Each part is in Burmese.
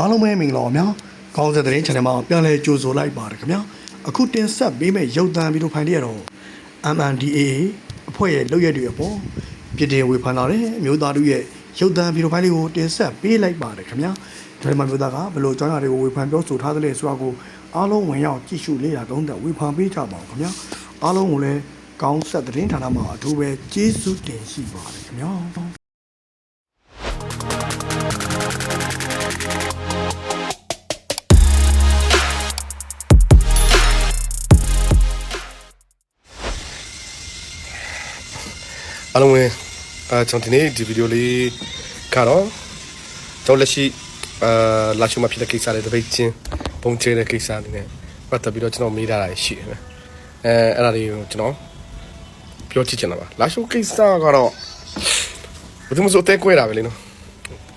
အားလုံးပဲမင်္ဂလာပါဗျာခေါင်းစဉ်သတင်း channel မှာပြန်လည်ကြိုဆိုလိုက်ပါတယ်ခင်ဗျာအခုတင်ဆက်ပေးမယ့်ရုပ်သံဗီဒီယိုဖိုင်လေးကတော့ MNDAA အဖွဲ့ရဲ့လုပ်ရက်တွေအပေါ်ပြည်တင်ဝေဖန်လာတဲ့အမျိုးသားတို့ရဲ့ရုပ်သံဗီဒီယိုဖိုင်လေးကိုတင်ဆက်ပေးလိုက်ပါတယ်ခင်ဗျာဒီမှာမျိုးသားကဘယ်လိုကြောင်းရာတွေကိုဝေဖန်ပြောဆိုထားသလဲဆိုတာကိုအားလုံးဝင်ရောက်ကြည့်ရှုလေ့လာသုံးသပ်ဝေဖန်ပေးကြပါဦးခင်ဗျာအားလုံးကိုလည်းကောင်းဆက်သတင်းဌာနမှာအထူးပဲကျေးဇူးတင်ရှိပါတယ်ခင်ဗျာ အားလုံးပဲအာကျွန်တော်ဒီနေ့ဒီဗီဒီယိုလေးကတော့ကျွန်တော်လက်ရှိအာလာရှုမှာဖြစ်တဲ့ကိစ္စတွေတပိတ်ချင်းပုံချဲတဲ့ကိစ္စတွေနဲ့ပတ်သက်ပြီးတော့ကျွန်တော်မေးထားတာရှိတယ်အဲအဲ့ဒါတွေကိုကျွန်တော်ပြောချင်ချင်တာပါလာရှုကိစ္စကတော့ဘယ်သူမှစိုးတဲကွဲတာပဲလေနော်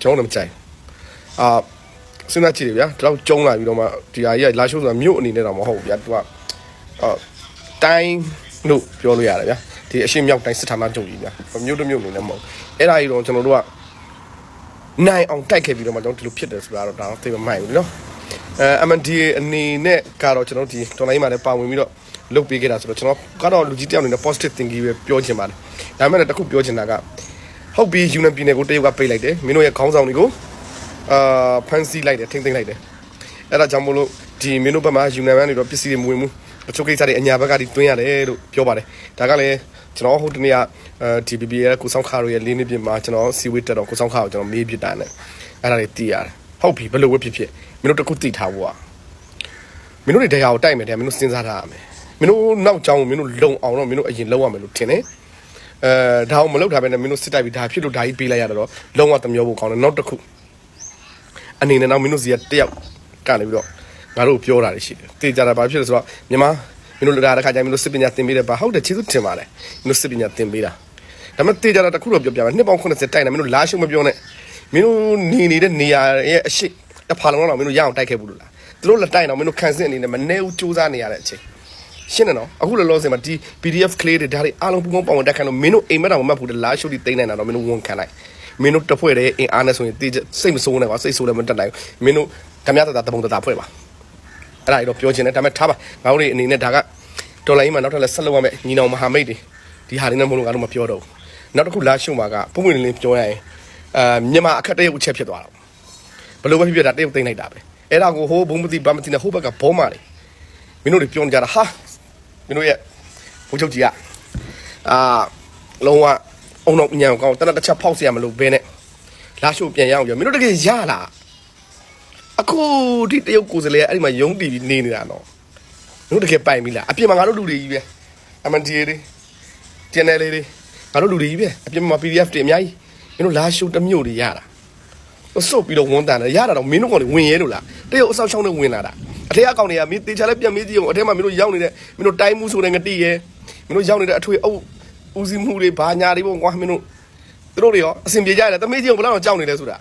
ကျွန်တော်လည်းမကြိုက်အာစဉ်းစားကြည့်တယ်ဗျာဒီတော့ကျုံလာပြီးတော့မှဒီဟာကြီးကလာရှုဆိုတာမြို့အနေနဲ့တော့မဟုတ်ဘူးဗျာသူကအာတိုင်းလို့ပြောလို့ရတယ်ဗျာ ဒီအရှင်းမြောက်တိုင်းစစ်ဌာနချုပ်ကြီးဗျာမြို့တစ်မြို့အနေနဲ့မဟုတ်အဲ့ဒါကြီးတော့ကျွန်တော်တို့ကနိုင်အောင်တိုက်ခဲ့ပြီးတော့မှကျွန်တော်ဒီလိုဖြစ်တယ်ဆိုတာတော့ဒါတော့သိမမှန်ဘူးနော်အဲ MNDA အနေနဲ့ကတော့ကျွန်တော်ဒီတော်လိုင်းမှာလည်းပါဝင်ပြီးတော့လုပ်ပေးခဲ့တာဆိုတော့ကျွန်တော်ကတော့လူကြီးတယောက်အနေနဲ့ positive thinking ပဲပြောချင်ပါတယ်ဒါပေမဲ့လည်းတစ်ခုပြောချင်တာကဟုတ်ပြီ UNP ပြည်နယ်ကိုတရုတ်ကပိတ်လိုက်တယ်မင်းတို့ရဲ့ခေါင်းဆောင်တွေကိုအာဖန်ဆီးလိုက်တယ်ထိမ့်သိမ်းလိုက်တယ်အဲ့ဒါကြောင့်မို့လို့ဒီမင်းတို့ဘက်မှာ UNP ကနေတော့ပစ္စည်းတွေမဝင်ဘူးအချို့ကိစ္စတွေအညာဘက်ကဒီတွင်းရတယ်လို့ပြောပါတယ်ဒါကလည်း ကျွန်တော်ဟိုတနေ့ကအဲဒီ BB ရဲ့ကိုဆောင်ခါရရဲ့လေးနှစ်ပြမှာကျွန်တော်စီဝေးတက်တော့ကိုဆောင်ခါကိုကျွန်တော်မေးပြတာနဲ့အဲ့ဒါတွေသိရတယ်ဟုတ်ပြီဘယ်လိုဝဖြစ်ဖြစ်မင်းတို့တခုသိထားဖို့อ่ะမင်းတို့တွေတရားကိုတိုက်မယ်တဲ့မင်းတို့စဉ်းစားထားရမယ်မင်းတို့နောက်ကြောင်းကိုမင်းတို့လုံအောင်တော့မင်းတို့အရင်လုံရမယ်လို့ထင်တယ်အဲဒါအောင်မလုပ်ထားပဲနဲ့မင်းတို့စစ်တိုက်ပြီးဒါဖြစ်လို့ဒါကြီးပေးလိုက်ရတော့လုံဝတမျောဖို့ကောင်းတယ်နောက်တစ်ခုအနေနဲ့တော့မင်းတို့စီကတယောက်ကနေပြီးတော့ငါတို့ပြောတာတွေရှိတယ်တေးကြတာဘာဖြစ်လဲဆိုတော့မြန်မာ မင်းတို့လာတဲ့ခါကျရင်မင်းတို့စစ်ပညာသင်ပေးတယ်ပါဟုတ်တယ်ကျေးဇူးတင်ပါတယ်မင်းတို့စစ်ပညာသင်ပေးတာဒါပေမဲ့တေးကြတာတစ်ခုတော့ပြောပြမယ်နှစ်ပေါင်း80တိုက်နေမင်းတို့လာရှုံမပြောနဲ့မင်းတို့နေနေတဲ့နေရာရဲ့အရှိတစ်ဖာလုံးတော့မင်းတို့ရအောင်တိုက်ခဲ့ဘူးလို့လားသူတို့လက်တိုက်တော့မင်းတို့ခံစစ်အနေနဲ့မနေဦးစူးစမ်းနေရတဲ့အချိန်ရှင်းတယ်နော်အခုလောလောဆယ်မှာဒီ PDF ကလေးတွေဒါတွေအားလုံးပူပေါင်းပါဝင်တက်ခံလို့မင်းတို့အိမ်မက်တော်မမှတ်ဘူးလားရှုပ်တီသိမ်းနိုင်တာတော့မင်းတို့ဝန်ခံလိုက်မင်းတို့တစ်ဖွဲ့တည်းအင်အားနဲ့ဆိုရင်တေးစိတ်မစိုးနဲ့ကွာစိတ်ဆိုးလည်းမတက်နိုင်ဘူးမင်းတို့ကမြတာတာတပုံတတာဖွဲ့ပါအဲ့ဒါကြီးတော့ပြောချင်တယ်ဒါပေမဲ့ထားပါငါတို့တွေအနေနဲ့ဒါက တော်လိုင်းမှာနောက်ထပ်လည်းဆက်လုပ်ရမယ်ညီနောင်မဟာမိတ်တွေဒီဟာတွေနဲ့မလို့ငါတို့မပြောတော့ဘူးနောက်တစ်ခုလာရှုံမှာကပုံမှန်လင်းလင်းပြောရရင်အာမြန်မာအခက်တရုပ်အချက်ဖြစ်သွားတော့ဘလို့ပဲဖြစ်ဖြစ်ဒါတရုပ်သိမ့်လိုက်တာပဲအဲ့ဒါကိုဟိုဘုံမတိဗမတိနဲ့ဟိုဘက်ကဘောမာလေမင်းတို့တွေပြောနေကြတာဟာမင်းတို့ရဲ့ဘုံချုပ်ကြီးကအာလုံးဝအုံတော့ညံကောင်းတနက်တစ်ချက်ဖောက်เสียမလို့ဘဲနဲ့လာရှုပြန်ရအောင်ပြောမင်းတို့တကယ်ရလားအခုဒီတရုတ်ကိုယ်စလဲအဲ့ဒီမှာယုံတီပြီးနေနေတာနော် တို့တကယ်ပိုင်ပြီလားအပြင်မှာငါတို့လူတွေကြီးပဲ MNDA တွေ channel လေးတွေငါတို့လူတွေကြီးပဲအပြင်မှာ PDF တွေအများကြီးမင်းတို့လာရှုတစ်မျိုးတွေရတာစုပ်ပြီးတော့ဝန်တန်တယ်ရတာတော့မင်းတို့ကောင်တွေဝင်ရဲလို့လားတရုတ်အဆောက်ချောင်းနဲ့ဝင်လာတာအထက်အကောင်တွေကမင်းတေချာလဲပြန်မေးကြည့်အောင်အထက်မှာမင်းတို့ရောက်နေတဲ့မင်းတို့တိုင်းမှုဆိုတဲ့ငတိရဲမင်းတို့ရောက်နေတဲ့အထွေအုပ်ဦးစီးမှုတွေဘာညာတွေပေါ့ကွာမင်းတို့သူတို့တွေရောအစဉ်ပြေကြရတယ်တမေးကြီးကဘယ်တော့ကြောက်နေလဲဆိုတာ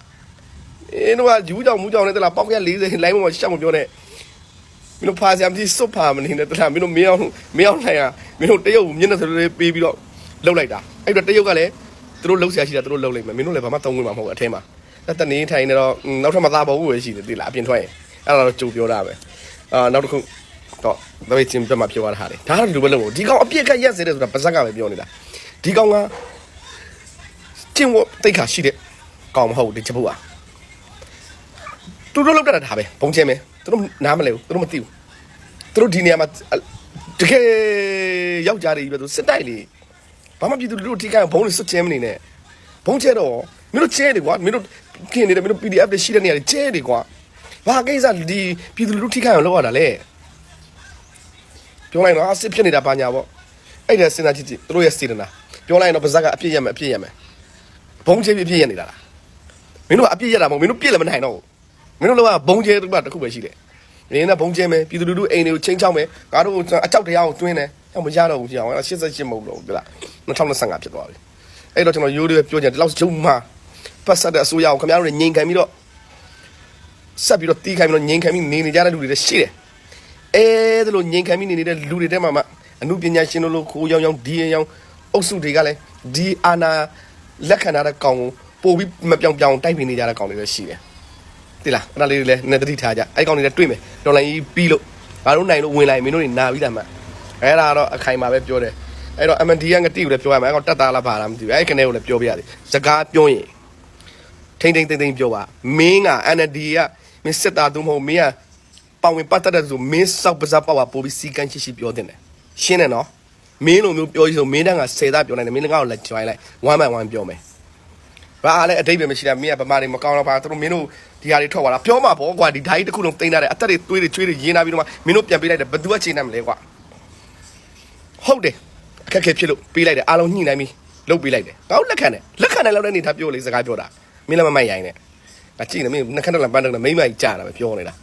အင်းတို့ကယူကြောင်မူကြောင်နဲ့တလားပေါက်က40လိုင်းပေါ်မှာရှောက်မပြောနဲ့ မင်းတို့ဖာဆရာမကြီးစွတ်ဖာမနေနဲ့တလားမင်းတို့မင်းအောင်မင်းအောင်နိုင်ရမင်းတို့တရုတ်မျက်နှာစလေးပေးပြီးတော့လှုပ်လိုက်တာအဲ့တော့တရုတ်ကလည်းသူတို့လှုပ်ဆရာရှိတာသူတို့လှုပ်လိုက်မယ်မင်းတို့လည်းဘာမှသုံးဝင်မှာမဟုတ်ဘူးအထဲမှာအဲ့တနေထိုင်နေတော့နောက်ထပ်မသားပေါ်ဘူးပဲရှိတယ်တိလားအပြင်ထွက်ရင်အဲ့ဒါတော့ကြိုပြောတာပဲအာနောက်တစ်ခုတော့တပည့်ချင်းပြတ်မှာပြောရတာဟာလေဒါကတော့ဒီလိုပဲလုပ်လို့ဒီကောင်အပြစ်ကရက်စေတယ်ဆိုတာပါဇက်ကပဲပြောနေတာဒီကောင်ကကျင့်ဝတ်တိတ်ခါရှိတဲ့ကောင်မဟုတ်ဒီချက်ဖို့อ่ะသူတို့လောက်တတ်တာဒါပဲဘုံချဲမယ် သူတို့နားမလဲဘူးသူတို့မသိဘူးသူတို့ဒီနေရာမှာတကယ်ယောက်ျားတွေကြီးပဲသူစစ်တိုက်လေဘာမှပြည်သူတို့ထိခိုက်ဘုံတွေစွတ်ချဲမနေနဲ့ဘုံချဲတော့မင်းတို့ချဲတယ်ကွာမင်းတို့ခင်းနေတယ်မင်းတို့ PDF တွေရှိတဲ့နေရာတွေချဲတယ်ကွာဘာကိစ္စဒီပြည်သူတို့ထိခိုက်အောင်လုပ်ရတာလဲပြောလိုက်တော့အစစ်ဖြစ်နေတာပါညာပေါ့အဲ့ဒါစဉ်းစားကြည့်ကြည့်သူတို့ရဲ့စေတနာပြောလိုက်ရင်တော့ပါဇက်ကအပြစ်ရမယ်အပြစ်ရမယ်ဘုံချဲပြစ်ပြစ်ရနေတာလားမင်းတို့ကအပြစ်ရတာမဟုတ်မင်းတို့ပြစ်လည်းမနိုင်တော့ဘူး မင်းတို့လောကဘုံချဲတူပါတစ်ခုပဲရှိတယ်။နေနဲ့ဘုံကျဲမယ်ပြည်သူလူထုအိမ်တွေကိုချင်းချောက်မယ်ငါတို့အကြောက်တရားကိုတွင်းတယ်။တော့မရတော့ဘူးကြောင်88မဟုတ်တော့ဘူးလား2025ဖြစ်သွားပြီ။အဲ့တော့ကျွန်တော်ရိုးရိုးပြောချင်တယ်ဒီလောက်ဂျုံမှာပတ်ဆက်တဲ့အစိုးရကိုခင်ဗျားတို့ငြိမ်ခံပြီးတော့ဆက်ပြီးတော့တီးခိုင်းပြီးတော့ငြိမ်ခံပြီးနေနေကြတဲ့လူတွေလည်းရှိတယ်။အဲဒါလိုငြိမ်ခံပြီးနေနေတဲ့လူတွေတဲမှာမှအမှုပညာရှင်တို့လိုခိုးရောင်ရောင်ဒီရောင်အုပ်စုတွေကလည်းဒီအာနာလက်ခံထားတဲ့ကောင်ကိုပို့ပြီးမပြောင်ပြောင်တိုက်ပြနေကြတဲ့ကောင်တွေလည်းရှိတယ်။ တိလားအဲ့ဒါလေးတွေလည်းနည်းတတိထားကြအဲ့ကောင်တွေလည်းတွေ့မယ်တော်လိုင်းကြီးပြီးလို့ငါတို့နိုင်လို့ဝင်လာရင်မင်းတို့တွေနာပြီးတာမှအဲ့ဒါကတော့အခိုင်အမာပဲပြောတယ်အဲ့တော့ MND ကငတိကိုလည်းပြောရမယ်အဲ့ကောင်တက်သားလားပါလားမသိဘူးအဲ့ကနေကိုလည်းပြောပြရတယ်စကားပြောရင်ထိမ့်ထိမ့်သိမ့်သိမ့်ပြောပါမင်းက NLD ကမင်းစစ်သားသူမဟုတ်မင်းကပေါဝင်ပတ်သက်တဲ့ဆိုမင်းစောက်ပါးစားပေါ့ပါပို့ပြီးစီကန်းရှိရှိပြောတင်တယ်ရှင်းတယ်နော်မင်းလိုမျိုးပြောရဆိုမင်းတန်းက10သားပြောနိုင်တယ်မင်းလည်းငါ့ကိုလည်း join လိုက် one by one ပြောမယ် ဘာလဲအတိတ်ပဲမရှိတာမင်းကဗမာတွေမကောင်းတော့ပါသူတို့မင်းတို့ဒီဟာတွေထွက်သွားတာပြောမှာပေါ့ကွာဒီဓာကြီးတစ်ခုလုံးတင်ထားတယ်အသက်တွေသွေးတွေချွေးတွေရင်းလာပြီးတော့မှမင်းတို့ပြန်ပေးလိုက်တယ်ဘယ်သူကချိန်နေမလဲကွာဟုတ်တယ်အခက်အခဲဖြစ်လို့ပေးလိုက်တယ်အားလုံးညှိနှိုင်းပြီးလုပ်ပေးလိုက်တယ်ကောင်းလက်ခံတယ်လက်ခံတယ်လို့လည်းနေထားပြောလေစကားပြောတာမင်းလည်းမမိုက်ရိုင်းနဲ့ငါကြည့်နေမင်းနှခက်တော့လမ်းပန်းတော့မိမကြီးကြာတာပဲပြောနေတာ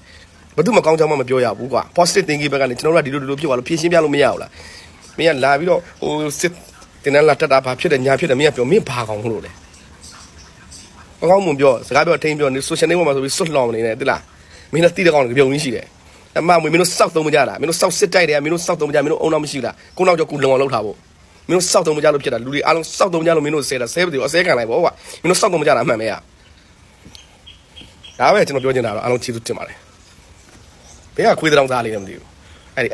ဘယ်သူမှကောင်းချောင်းမှမပြောရဘူးကွာ positive thinking ဘက်ကနေကျွန်တော်တို့ကဒီလိုဒီလိုဖြစ်သွားလို့ဖြည့်ရှင်းပြလို့မရဘူးလားမင်းကလာပြီးတော့ဟိုစစ်တင်တန်းလာတက်တာဘာဖြစ်တယ်ညာဖြစ်တယ်မင်းကပြောမင်းဘာကောင်းလို့လဲ ကောင်းကောင်းမွန်ပြောစကားပြောထိန်ပြောနေ social network မှာဆိုပြီးစွတ်လောင်နေတယ်တိလားမင်းတို့တိတဲ့ကောင်တွေပြုံကြီးရှိတယ်အမမင်းတို့စောက်သုံးမကြတာမင်းတို့စောက်စစ်တိုက်တယ်မင်းတို့စောက်သုံးမကြမင်းတို့အုံနောက်မရှိလားကိုနောက်ကျော်ကိုလုံအောင်လောက်ထားဖို့မင်းတို့စောက်သုံးမကြလို့ဖြစ်တာလူတွေအားလုံးစောက်သုံးမကြလို့မင်းတို့ဆဲတာဆဲပါသေးဘူးအဆဲခံလိုက်ပေါ့ကွာမင်းတို့စောက်သုံးမကြတာအမှန်ပဲရဒါပဲကျွန်တော်ပြောချင်တာတော့အားလုံးချီးကျူးတင်ပါတယ်ဘယ်ကခွေးတောင်သားလေးလည်းမသိဘူးအဲ့ဒီ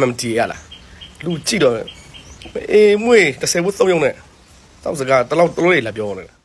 MMT ရလားလူကြည့်တော့အေးမွေး30ဘူး3ရုံနဲ့တောက်စကားတလောက်တလို့လေးလာပြောနေတာ